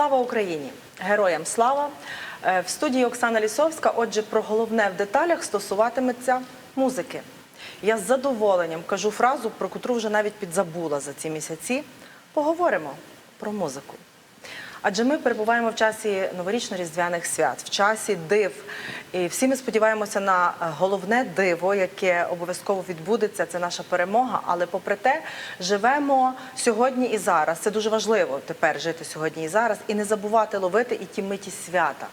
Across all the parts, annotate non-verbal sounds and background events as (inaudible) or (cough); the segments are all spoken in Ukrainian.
Слава Україні! Героям слава! Е, В студії Оксана Лісовська. Отже, про головне в деталях стосуватиметься музики. Я з задоволенням кажу фразу, про котру вже навіть підзабула за ці місяці. Поговоримо про музику. Адже ми перебуваємо в часі новорічно-різдвяних свят, в часі див. І всі ми сподіваємося на е, головне диво, яке обов'язково відбудеться. Це наша перемога. Але попри те, живемо сьогодні і зараз. Це дуже важливо тепер жити сьогодні і зараз, і не забувати ловити і ті миті свята.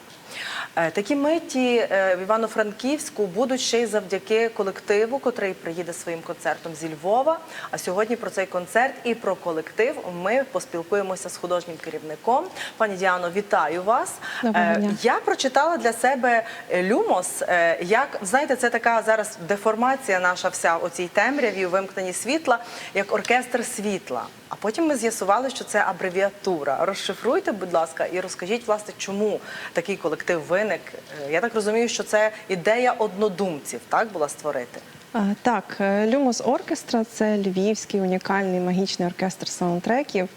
Е, Такі миті е, в Івано-Франківську будуть ще й завдяки колективу, котрий приїде своїм концертом зі Львова. А сьогодні про цей концерт і про колектив ми поспілкуємося з художнім керівником. Пані Діано, вітаю вас. Е, дня. Я прочитала для себе люмос. Як знаєте, це така зараз деформація наша вся у цій темряві, у вимкненні світла, як оркестр світла. А потім ми з'ясували, що це абревіатура. Розшифруйте, будь ласка, і розкажіть, власне, чому такий колектив виник. Е, Я так розумію, що це ідея однодумців, так була створити. Так, е, Люмос Оркестра це львівський унікальний магічний оркестр саундтреків.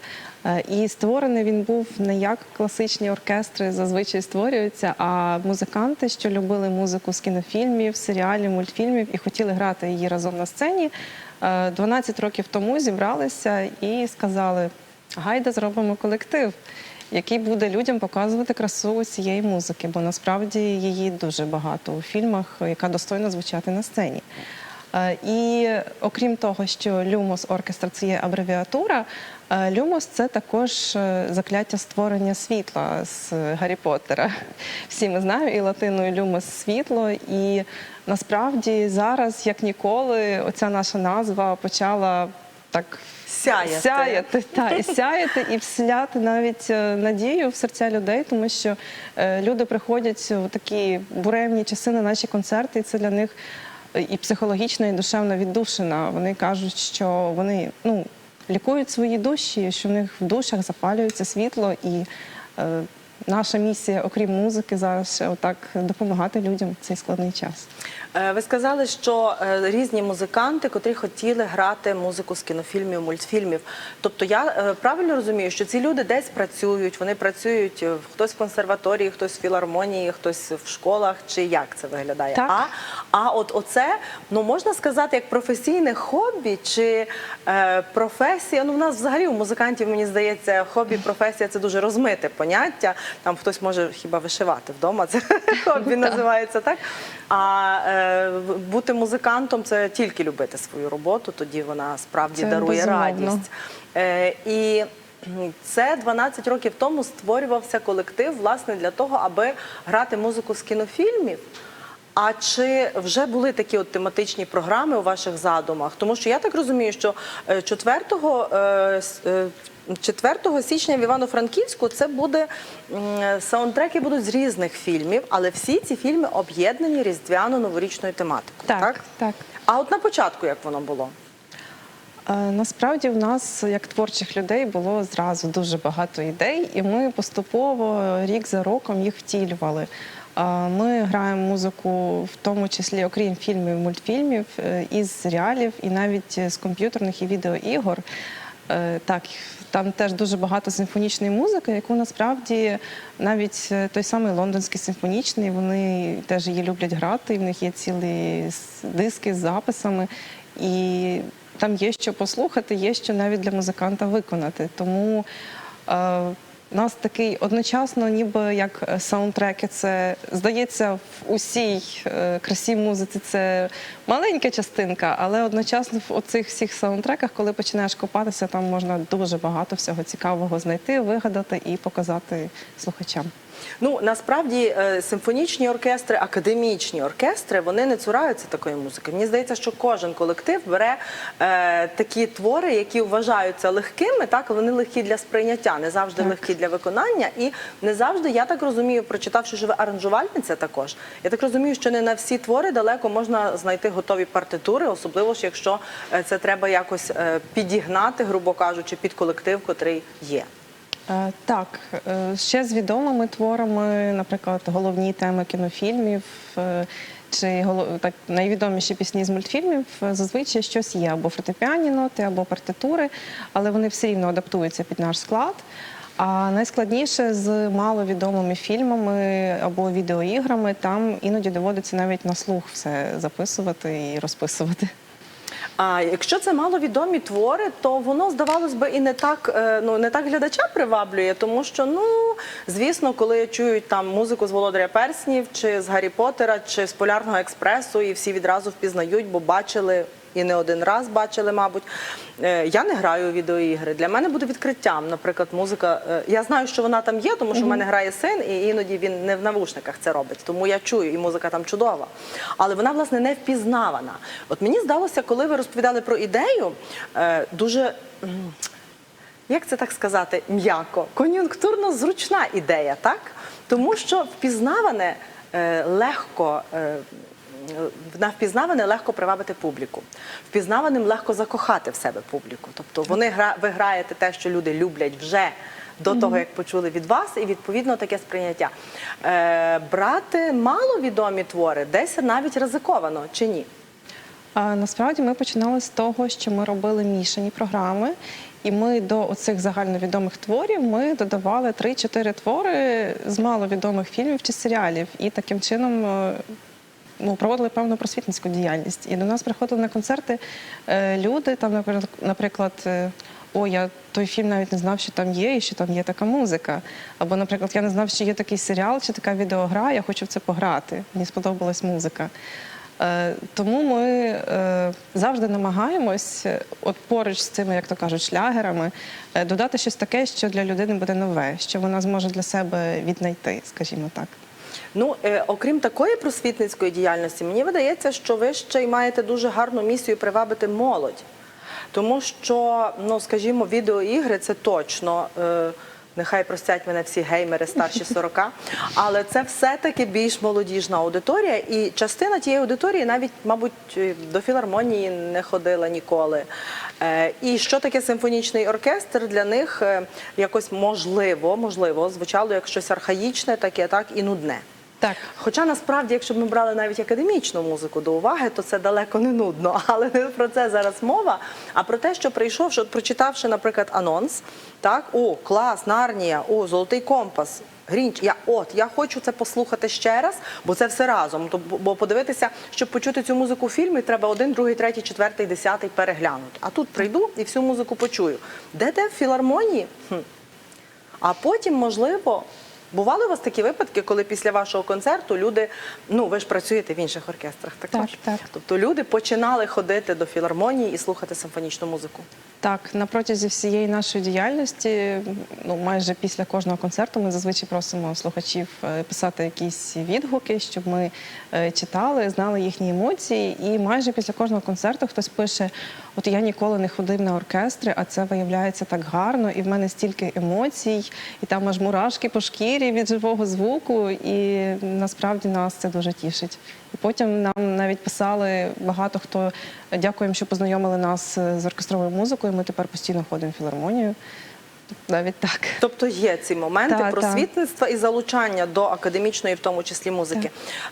Е, І створений він був не як класичні оркестри зазвичай створюються, а музиканти, що любили музику з кінофільмів, серіалів, мультфільмів і хотіли грати її разом на сцені. Е, 12 років тому зібралися і сказали: гайда зробимо колектив. Який буде людям показувати красу цієї музики, бо насправді її дуже багато у фільмах, яка достойно звучати на сцені. Е, І окрім того, що Люмос оркестр це є абревіатура, е, Люмос це також е, закляття створення світла з Гаррі Поттера. Всі ми знаємо, і латиною Люмос світло. І насправді зараз, як ніколи, оця наша назва почала так Сяяти. сяяти, та, і сяяти і вселяти навіть е, надію в серця людей, тому що е, люди приходять у такі буремні часи на наші концерти, і це для них е, і психологічно, і душевно віддушена. Вони кажуть, що вони ну, лікують свої душі, що в них в душах запалюється світло і. Наша місія, окрім музики, зараз ще отак допомагати людям в цей складний час. Е, Ви сказали, що е, різні музиканти, котрі хотіли грати музику з кінофільмів, мультфільмів. Тобто я е, правильно розумію, що ці люди десь працюють, вони працюють хтось в консерваторії, хтось в філармонії, хтось в школах, чи як це виглядає? Так. А, а от оце, ну можна сказати, як професійне хобі чи е, професія. Ну, в нас взагалі у музикантів, мені здається, хобі, професія це дуже розмите поняття. Там хтось може хіба вишивати вдома, це (laughs) хобі називається так. А е, бути музикантом це тільки любити свою роботу, тоді вона справді Це дарує безумовно. радість. Е, і це 12 років тому створювався колектив власне для того, аби грати музику з кінофільмів. А чи вже були такі от тематичні програми у ваших задумах? Тому що я так розумію, що е, 4, е, с- е, 4 січня в Івано-Франківську це буде саундтреки будуть з різних фільмів, але всі ці фільми об'єднані різдвяно-новорічною тематикою. Так, Так, так. А от на початку як воно було? Е, Насправді в нас, як творчих людей, було зразу дуже багато ідей, і ми поступово рік за роком їх втілювали. Е, Ми граємо музику, в тому числі, окрім фільмів, мультфільмів, е, із серіалів і навіть з комп'ютерних і відеоігор. Е, Так, там теж дуже багато симфонічної музики, яку насправді навіть е, той самий лондонський симфонічний, вони теж її люблять грати. і В них є цілі диски з записами. І там є що послухати, є що навіть для музиканта виконати. Тому е, у нас такий одночасно, ніби як е, саундтреки, це здається в усій е, красі музиці це маленька частинка, але одночасно в оцих всіх саундтреках, коли починаєш копатися, там можна дуже багато всього цікавого знайти, вигадати і показати слухачам. Ну насправді е, симфонічні оркестри, академічні оркестри, вони не цураються такої музики. Мені здається, що кожен колектив бере е, такі твори, які вважаються легкими, так вони легкі для сприйняття, не завжди Так. легкі для виконання. І не завжди, я так розумію, прочитавши, що ви аранжувальниця також. Я так розумію, що не на всі твори далеко можна знайти готові партитури, особливо ж якщо е, це треба якось е, підігнати, грубо кажучи, під колектив, котрий є. Е, Так, е, ще з відомими творами, наприклад, головні теми кінофільмів. е, Чи так найвідоміші пісні з мультфільмів зазвичай щось є або фортепіані ноти, або партитури, але вони все рівно адаптуються під наш склад. А найскладніше з маловідомими фільмами або відеоіграми, там іноді доводиться навіть на слух все записувати і розписувати. А якщо це маловідомі твори, то воно здавалось би і не так, е, ну не так глядача приваблює, тому що ну звісно, коли чують там музику з Володаря Перснів, чи з Гаррі Поттера, чи з Полярного експресу, і всі відразу впізнають, бо бачили. І не один раз бачили, мабуть. Е, Я не граю у відеоігри. Для мене буде відкриттям, наприклад, музика. е, Я знаю, що вона там є, тому що в мене грає син, і іноді він не в навушниках це робить. Тому я чую, і музика там чудова. Але вона, власне, не впізнавана. От мені здалося, коли ви розповідали про ідею, е, дуже. Як це так сказати, м'яко, кон'юнктурно зручна ідея, так? Тому що впізнаване е, легко. е, на впізнаване легко привабити публіку. Впізнаваним легко закохати в себе публіку. Тобто вони гра, ви граєте те, що люди люблять вже до того, як почули від вас, і відповідно таке сприйняття. Е, брати маловідомі твори десь навіть ризиковано чи ні? А насправді ми починали з того, що ми робили мішані програми, і ми до оцих загальновідомих творів ми додавали 3-4 твори з маловідомих фільмів чи серіалів. І таким чином е, ну, проводили певну просвітницьку діяльність. І до нас приходили на концерти е, люди, там, наприклад, е, О, я той фільм навіть не знав, що там є, і що там є така музика. Або, наприклад, я не знав, що є такий серіал чи така відеогра, я хочу в це пограти. Мені сподобалась музика. Е, Тому ми завжди намагаємось, от поруч з цими, як то кажуть, шлягерами, додати щось таке, що для людини буде нове, що вона зможе для себе віднайти, скажімо так. Ну, е, окрім такої просвітницької діяльності, мені видається, що ви ще й маєте дуже гарну місію привабити молодь. Тому що, ну скажімо, відеоігри це точно. Е, Нехай простять мене всі геймери старші 40, (laughs) але це все-таки більш молодіжна аудиторія, і частина тієї аудиторії навіть, мабуть, е, до філармонії не ходила ніколи. І що таке симфонічний оркестр для них якось можливо, можливо, звучало як щось архаїчне, таке так і нудне. Так. Хоча насправді, якщо б ми брали навіть академічну музику до уваги, то це далеко не нудно. (laughs) Але не про це зараз мова, а про те, що прийшовши, прочитавши, наприклад, анонс, так, о, клас, Нарнія, о, золотий компас. Грінч, я от я хочу це послухати ще раз, бо це все разом. То бо подивитися, щоб почути цю музику в фільмі, треба один, другий, третій, четвертий, десятий переглянути. А тут прийду і всю музику почую. Де де в філармонії? Хм. А потім, можливо, бували у вас такі випадки, коли після вашого концерту люди, ну ви ж працюєте в інших оркестрах, також. Так, так. Тобто люди починали ходити до філармонії і слухати симфонічну музику. Так, на протязі всієї нашої діяльності, ну майже після кожного концерту, ми зазвичай просимо слухачів е, писати якісь відгуки, щоб ми е, читали, знали їхні емоції. І майже після кожного концерту хтось пише: От я ніколи не ходив на оркестри, а це виявляється так гарно, і в мене стільки емоцій, і там аж мурашки по шкірі від живого звуку. І насправді нас це дуже тішить. І потім нам навіть писали багато хто дякуємо, що познайомили нас з оркестровою музикою. Ми тепер постійно ходимо в філармонію. Навіть так. Тобто є ці моменти Так, просвітництва і залучання до академічної, в тому числі музики.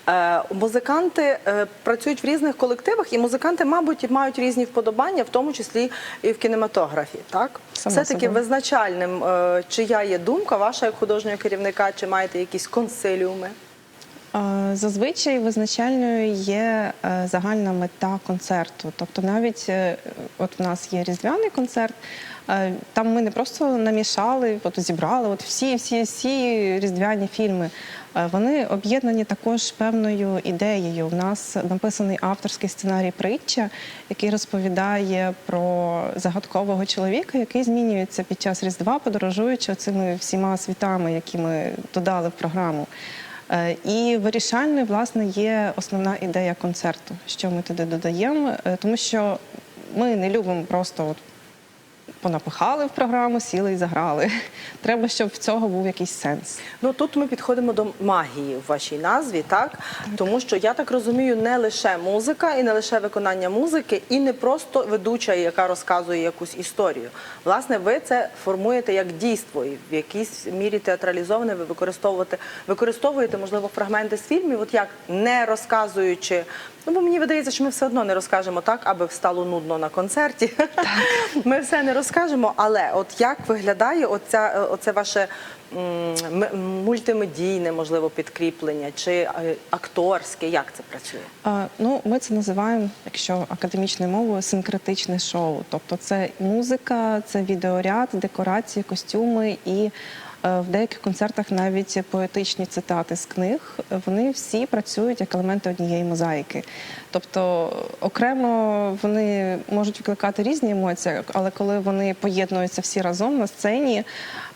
Е, музиканти е, працюють в різних колективах, і музиканти, мабуть, мають різні вподобання, в тому числі і в кінематографі. Так все таки визначальним, е, чия є думка ваша як художнього керівника, чи маєте якісь консиліуми? Е, Зазвичай визначальною є е, загальна мета концерту. Тобто, навіть е, от в нас є різдвяний концерт. Е, Там ми не просто намішали, от зібрали от всі, всі, всі різдвяні фільми. Е, Вони об'єднані також певною ідеєю. У нас написаний авторський сценарій притча, який розповідає про загадкового чоловіка, який змінюється під час Різдва, подорожуючи цими всіма світами, які ми додали в програму. Е, І вирішальною, власне, є основна ідея концерту, що ми туди додаємо, тому що ми не любимо просто от понапихали в програму, сіли і заграли. (laughs) Треба, щоб в цього був якийсь сенс. Ну тут ми підходимо до магії в вашій назві, так? Тому що я так розумію, не лише музика і не лише виконання музики, і не просто ведуча, яка розказує якусь історію. Власне, ви це формуєте як дійство, і в якійсь мірі театралізоване. Ви використовуєте, використовуєте, можливо, фрагменти з фільмів, от як не розказуючи. Ну, бо мені видається, що ми все одно не розкажемо так, аби стало нудно на концерті. (laughs) Ми все не розкажемо. Але от як виглядає оця, е, оце ваше мультимедійне, можливо, підкріплення чи е, акторське? Як це працює? А, Ну, ми це називаємо, якщо академічною мовою, синкретичне шоу. Тобто це музика, це відеоряд, декорації, костюми і в деяких концертах навіть поетичні цитати з книг. Вони всі працюють як елементи однієї мозаїки. Тобто окремо вони можуть викликати різні емоції, але коли вони поєднуються всі разом на сцені,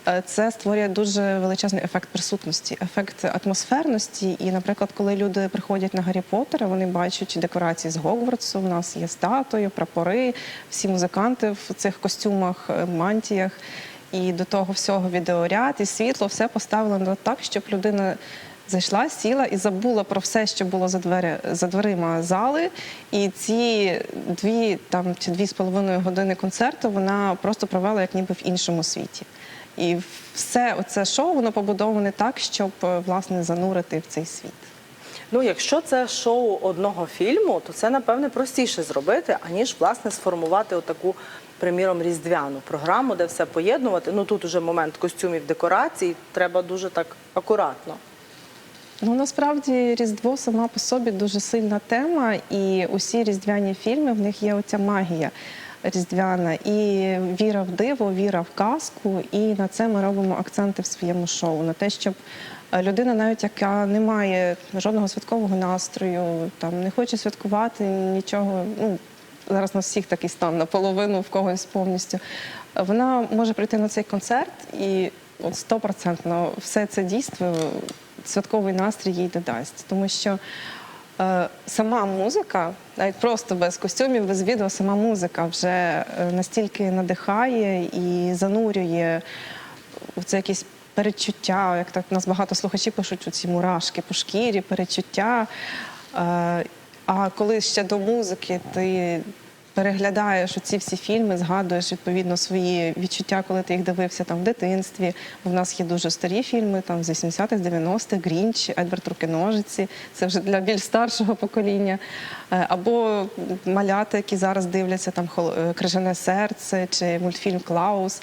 е, це створює дуже величезний ефект присутності, ефект атмосферності. І, наприклад, коли люди приходять на Гаррі Поттера, вони бачать декорації з Гогвартсу. У нас є статуї, прапори, всі музиканти в цих костюмах, е, мантіях. І до того всього відеоряд і світло все поставлено так, щоб людина зайшла, сіла і забула про все, що було за двері за дверима зали. І ці дві там чи дві з половиною години концерту вона просто провела як ніби в іншому світі. І все оце шоу воно побудоване так, щоб е, власне занурити в цей світ. Ну, якщо це шоу одного фільму, то це напевне простіше зробити, аніж власне сформувати отаку, приміром, різдвяну програму, де все поєднувати. Ну тут уже момент костюмів, декорацій, треба дуже так акуратно. Ну насправді Різдво сама по собі дуже сильна тема, і усі різдвяні фільми в них є оця магія різдвяна, і віра в диво, віра в казку. І на це ми робимо акценти в своєму шоу. На те, щоб е, людина, навіть яка не має жодного святкового настрою, там не хоче святкувати нічого. Ну зараз у нас всіх такий стан наполовину, в когось повністю. е, Вона може прийти на цей концерт і от стопроцентно все це дійство святковий настрій їй додасть. Тому що е, сама музика, навіть просто без костюмів, без відео, сама музика вже е, настільки надихає і занурює в це якісь перечуття. Як так у нас багато слухачів пишуть ці мурашки по шкірі, перечуття. А коли ще до музики ти переглядаєш оці всі фільми, згадуєш відповідно свої відчуття, коли ти їх дивився там в дитинстві. У нас є дуже старі фільми, там з 80-х, 90-х, Грінч, Едвард Рукиножиці. Це вже для більш старшого покоління. Е, Або малята, які зараз дивляться там «Хол- е, Крижане серце чи мультфільм Клаус.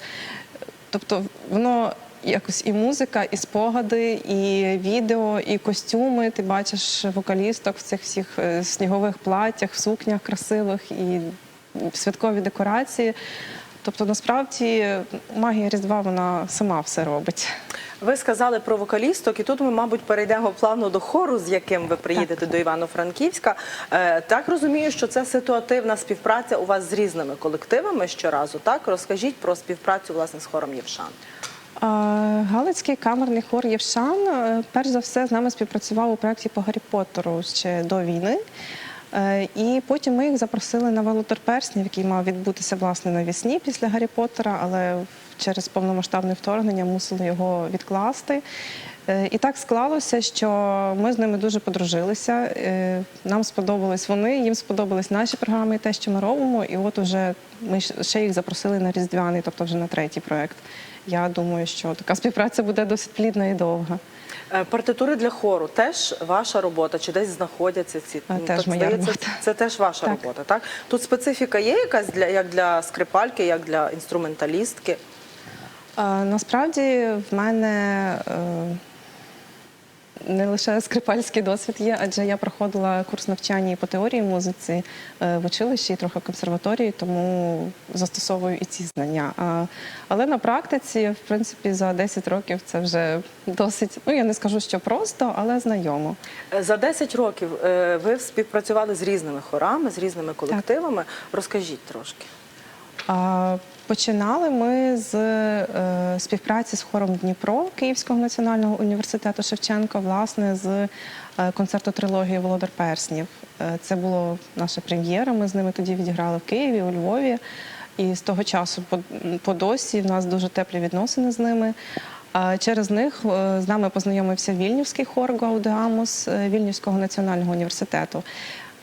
Тобто воно якось і музика, і спогади, і відео, і костюми. Ти бачиш вокалісток в цих всіх е, снігових платтях, в сукнях красивих і святкові декорації. Тобто, насправді магія Різдва вона сама все робить. Ви сказали про вокалісток, і тут ми, мабуть, перейдемо плавно до хору, з яким ви приїдете до Івано-Франківська. Е, так розумію, що це ситуативна співпраця у вас з різними колективами щоразу. Так розкажіть про співпрацю власне з хором Євшан. Галицький камерний хор Євшан е, перш за все з нами співпрацював у проєкті по Гаррі Поттеру ще до війни. Е, І потім ми їх запросили на Володар Перснів, який мав відбутися власне навісні після Гаррі Поттера, але через повномасштабне вторгнення мусили його відкласти. Е, І так склалося, що ми з ними дуже подружилися. Е, Нам сподобались вони, їм сподобались наші програми і те, що ми робимо. І от уже ми ще їх запросили на різдвяний, тобто вже на третій проект. Я думаю, що така співпраця буде досить плідна і довга. Е, Партитури для хору теж ваша робота, чи десь знаходяться ці Ну, теж так, моя здається, робота. Це теж ваша Так. робота, так? Тут специфіка є якась для як для скрипальки, як для інструменталістки. Насправді в мене не лише скрипальський досвід є, адже я проходила курс навчання і по теорії музиці е, в училищі і трохи в консерваторії, тому застосовую і ці знання. А, Але на практиці, в принципі, за 10 років це вже досить, ну я не скажу, що просто, але знайомо. Е, За 10 років е, ви співпрацювали з різними хорами, з різними колективами. Розкажіть трошки. А, Починали ми з е, співпраці з хором Дніпро Київського національного університету Шевченка, власне, з е, концерту трилогії Володар Перснів. Е, це було наша прем'єра. Ми з ними тоді відіграли в Києві, у Львові. І з того часу по, по досі в нас дуже теплі відносини з ними. Через них е, з нами познайомився Вільнювський хор Гаудеамус Вільнювського національного університету.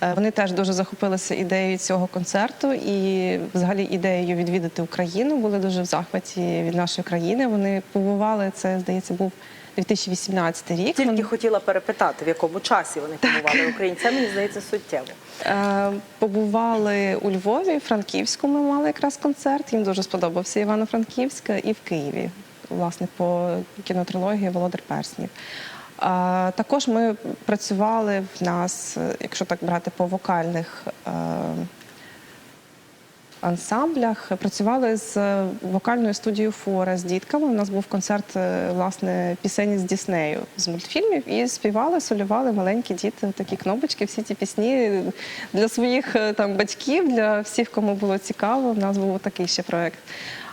Е, Вони теж дуже захопилися ідеєю цього концерту і, взагалі, ідеєю відвідати Україну. Були дуже в захваті від нашої країни. Вони побували. Це здається, був 2018 рік. Тільки Вони- хотіла перепитати, в якому часі вони побували. Це мені здається суттєво. Е, Побували у Львові, Франківську. Ми мали якраз концерт. Їм дуже сподобався Івано-Франківська і в Києві, власне, по кінотрилогії Володар Перснів. Також ми працювали в нас, е, якщо так брати по вокальних е, ансамблях, працювали з е, вокальною студією Фора з дітками. У нас був концерт власне пісень з Діснею з мультфільмів, і співали, солювали маленькі діти такі кнопочки, всі ті пісні для своїх там батьків, для всіх, кому було цікаво. У нас був такий ще проект.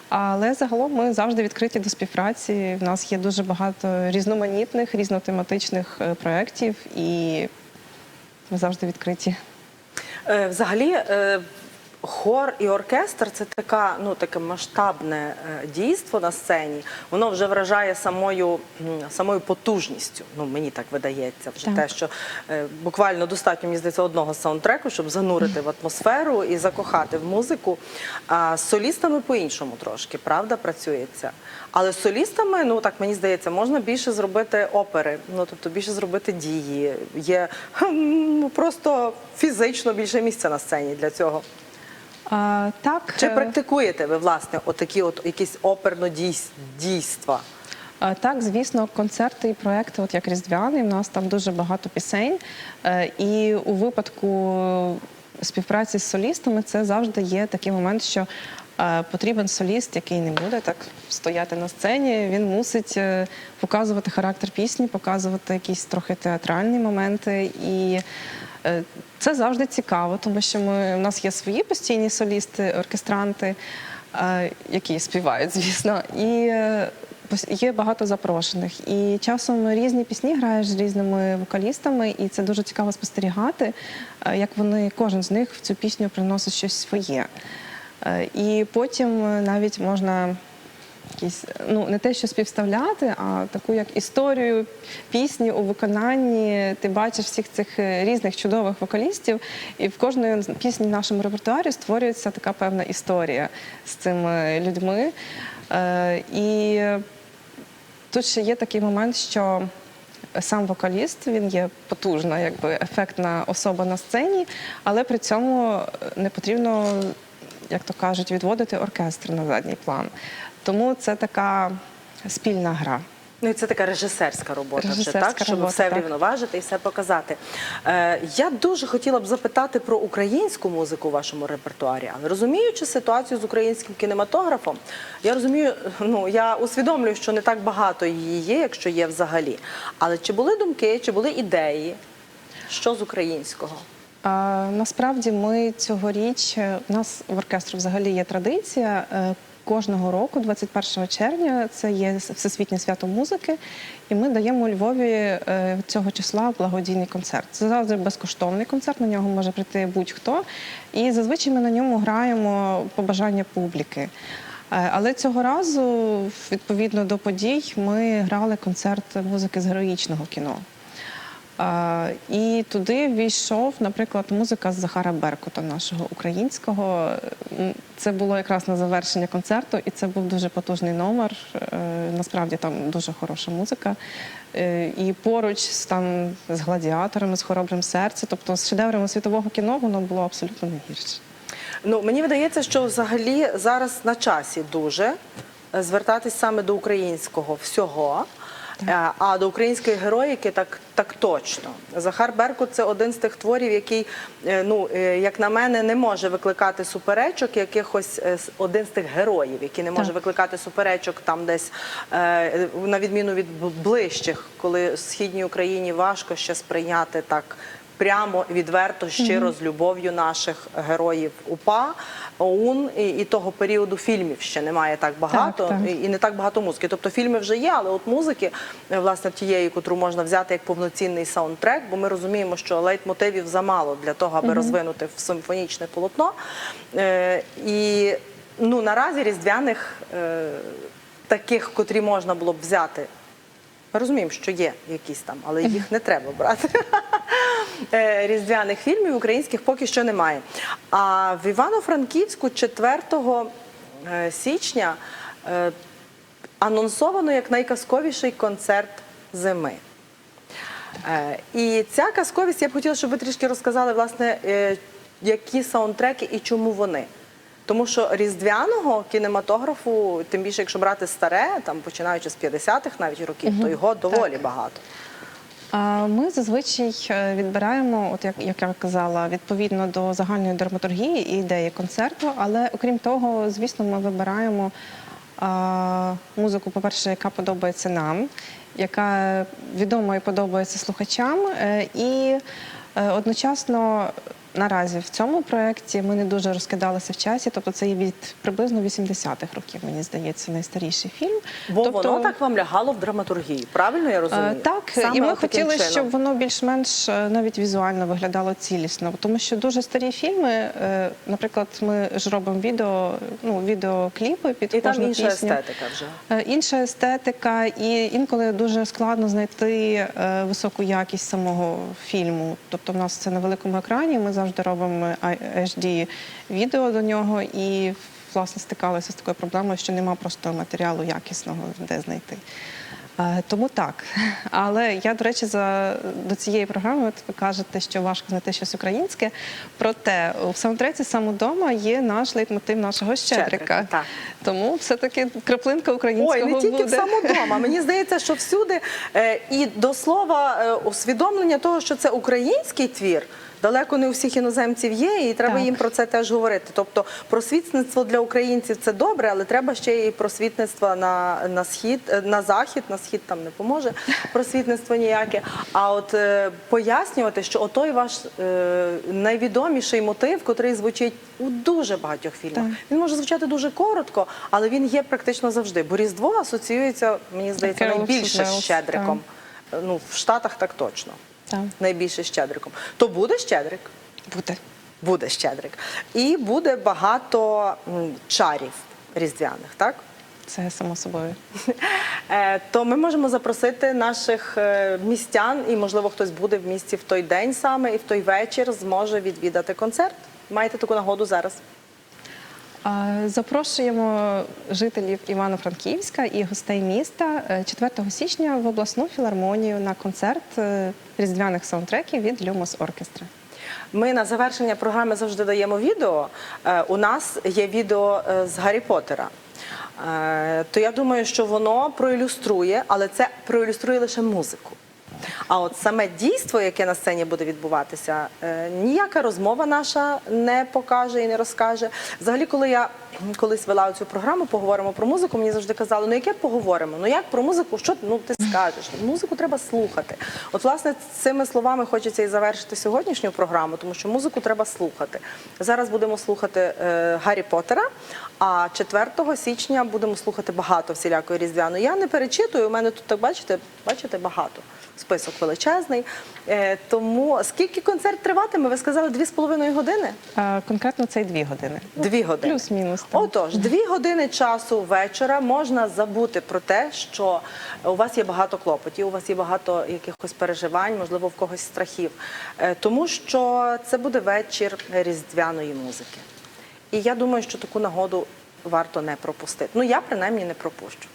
Але загалом ми завжди відкриті до співпраці. В нас є дуже багато різноманітних, різнотематичних е, проєктів, і ми завжди відкриті. Е, Взагалі, е, хор і оркестр це така, ну, таке масштабне е, дійство на сцені. Воно вже вражає самою, самою потужністю. Ну, мені так видається, вже Так. те, що е, буквально достатньо, мені здається, одного саундтреку, щоб занурити в атмосферу і закохати в музику. А з солістами по-іншому трошки, правда, працюється. Але з солістами, ну так мені здається, можна більше зробити опери, ну тобто більше зробити дії. Є хм, просто фізично більше місця на сцені для цього. А, так, Чи е, практикуєте ви власне отакі от якісь оперно дійства? А, Так, звісно, концерти і проекти, от як Різдвяний, в нас там дуже багато пісень. Е, І у випадку співпраці з солістами це завжди є такий момент, що потрібен соліст, який не буде так стояти на сцені. Він мусить е, показувати характер пісні, показувати якісь трохи театральні моменти. І е, це завжди цікаво, тому що ми, у нас є свої постійні солісти, оркестранти, е, які співають, звісно. І є багато запрошених. І часом різні пісні граєш з різними вокалістами, і це дуже цікаво спостерігати, як вони, кожен з них в цю пісню приносить щось своє. Е, І потім е, навіть можна якісь, ну не те, що співставляти, а таку як історію пісні у виконанні. Ти бачиш всіх цих е, різних чудових вокалістів, і в кожної пісні в нашому репертуарі створюється така певна історія з цими людьми. Е, І тут ще є такий момент, що сам вокаліст він є потужна, якби ефектна особа на сцені, але при цьому не потрібно, як то кажуть, відводити оркестр на задній план. Тому це така спільна гра. Ну і це така режисерська робота, вже так, щоб робота, все так. врівноважити і все показати. Е, я дуже хотіла б запитати про українську музику у вашому репертуарі, але розуміючи ситуацію з українським кінематографом, я розумію, ну я усвідомлюю, що не так багато її є, якщо є взагалі. Але чи були думки, чи були ідеї? Що з українського? Насправді ми цьогоріч е, у нас в оркестру взагалі є традиція. е, Кожного року, 21 червня, це є всесвітнє свято музики, і ми даємо у Львові е, цього числа благодійний концерт. Це завжди безкоштовний концерт, на нього може прийти будь-хто. І зазвичай ми на ньому граємо побажання публіки. Е, Але цього разу, відповідно до подій, ми грали концерт музики з героїчного кіно. І туди війшов, наприклад, музика з Захара Беркута, нашого українського. Це було якраз на завершення концерту, і це був дуже потужний номер. Е, Насправді там дуже хороша музика. Е, І поруч з там з гладіаторами, з хоробрим серце, тобто з шедеврами світового кіно, воно було абсолютно не гірше. Ну мені видається, що взагалі зараз на часі дуже звертатись саме до українського всього. Е, А до української героїки так, так точно. Захар Беркут це один з тих творів, який, е, ну е, як на мене, не може викликати суперечок якихось один з тих героїв, який не може Так. викликати суперечок там десь на відміну від ближчих, коли в східній Україні важко ще сприйняти так прямо, відверто, щиро з любов'ю наших героїв УПА, ОУН і, і того періоду фільмів ще немає так багато Так, так. І, і не так багато музики. Тобто фільми вже є, але от музики, е, власне, тієї, котру можна взяти як повноцінний саундтрек, бо ми розуміємо, що лейтмотивів замало для того, аби розвинути в симфонічне полотно. Е, і ну наразі різдвяних е, таких, котрі можна було б взяти Ми розуміємо, що є якісь там, але їх не треба брати. (laughs) Е, Різдвяних фільмів українських поки що немає. А в Івано-Франківську 4 е, січня е, анонсовано як найказковіший концерт зими. І ця казковість, я б хотіла, щоб ви трішки розказали, власне, які саундтреки і чому вони. Тому що різдвяного кінематографу, тим більше, якщо брати старе, там починаючи з 50-х навіть років, то його доволі багато. Ми зазвичай е, відбираємо, от як, як я казала, відповідно до загальної драматургії і ідеї концерту. Але окрім того, звісно, ми вибираємо а, музику, по-перше, яка подобається нам, яка відома і подобається слухачам. е, І е, одночасно наразі в цьому проєкті ми не дуже розкидалися в часі, тобто це є від приблизно 80-х років, мені здається, найстаріший фільм. Бо тобто, воно так вам лягало в драматургії, правильно я розумію? Е, Так, Саме і ми хотіли, чином. щоб воно більш-менш е, навіть візуально виглядало цілісно. Тому що дуже старі фільми, е, наприклад, ми ж робимо відео, ну, відеокліпи під І там інша пісню. естетика вже. Інша естетика, і інколи дуже складно знайти високу якість самого фільму. Тобто, в нас це на великому екрані. Ми завжди робимо HD відео до нього і власне стикалися з такою проблемою, що нема просто матеріалу якісного, де знайти. Е, Тому так. (laughs) Але я, до речі, за до цієї програми, ви кажете, що важко знайти щось українське. Проте в саундтреці сам удома є наш лейтмотив нашого щедрика. Так. Тому все-таки краплинка українського Ой, не тільки буде. в самодома. Мені (laughs) здається, що всюди е, і до слова е, усвідомлення того, що це український твір. Далеко не у всіх іноземців є, і треба Так. їм про це теж говорити. Тобто просвітництво для українців це добре, але треба ще і просвітництво на, на схід, е, на захід, на схід там не поможе (laughs) просвітництво ніяке. А от е, пояснювати, що отой ваш е, найвідоміший мотив, котрий звучить у дуже багатьох фільмах. Так. Він може звучати дуже коротко, але він є практично завжди. Бо Різдво асоціюється, мені здається, найбільше з Щедриком. Ну, в Штатах так точно. Так. Найбільше Щедриком. То буде Щедрик? Буде. Буде Щедрик. І буде багато чарів різдвяних, так? Це само собою. (laughs) Е, То ми можемо запросити наших е, містян, і можливо хтось буде в місті в той день саме, і в той вечір зможе відвідати концерт. Маєте таку нагоду зараз. Запрошуємо жителів Івано-Франківська і гостей міста е, 4 січня в обласну філармонію на концерт е, різдвяних саундтреків від Люмос Оркестра. Ми на завершення програми завжди даємо відео. Е, У нас є відео е, з Гаррі Поттера. Е, То я думаю, що воно проілюструє, але це проілюструє лише музику. А от саме дійство, яке на сцені буде відбуватися, е, ніяка розмова наша не покаже і не розкаже. Взагалі, коли я колись вела цю програму, поговоримо про музику, мені завжди казали, ну яке поговоримо? Ну як про музику? Що ну ти скажеш? Музику треба слухати. От, власне, цими словами хочеться і завершити сьогоднішню програму, тому що музику треба слухати. Зараз будемо слухати е, Гаррі Поттера, а 4 січня будемо слухати багато всілякої різдвяної. Я не перечитую, у мене тут так бачите, бачите, багато. Список величезний. Е, тому скільки концерт триватиме? Ви сказали дві з половиною години? А, Конкретно це й дві години. Дві години. Плюс-мінус. Отож, дві години часу вечора можна забути про те, що у вас є багато клопотів, у вас є багато якихось переживань, можливо, в когось страхів. Е, Тому що це буде вечір різдвяної музики. І я думаю, що таку нагоду варто не пропустити. Ну, я принаймні не пропущу.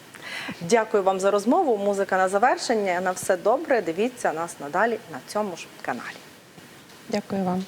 Дякую вам за розмову. Музика на завершення. На все добре. Дивіться нас надалі на цьому ж каналі. Дякую вам.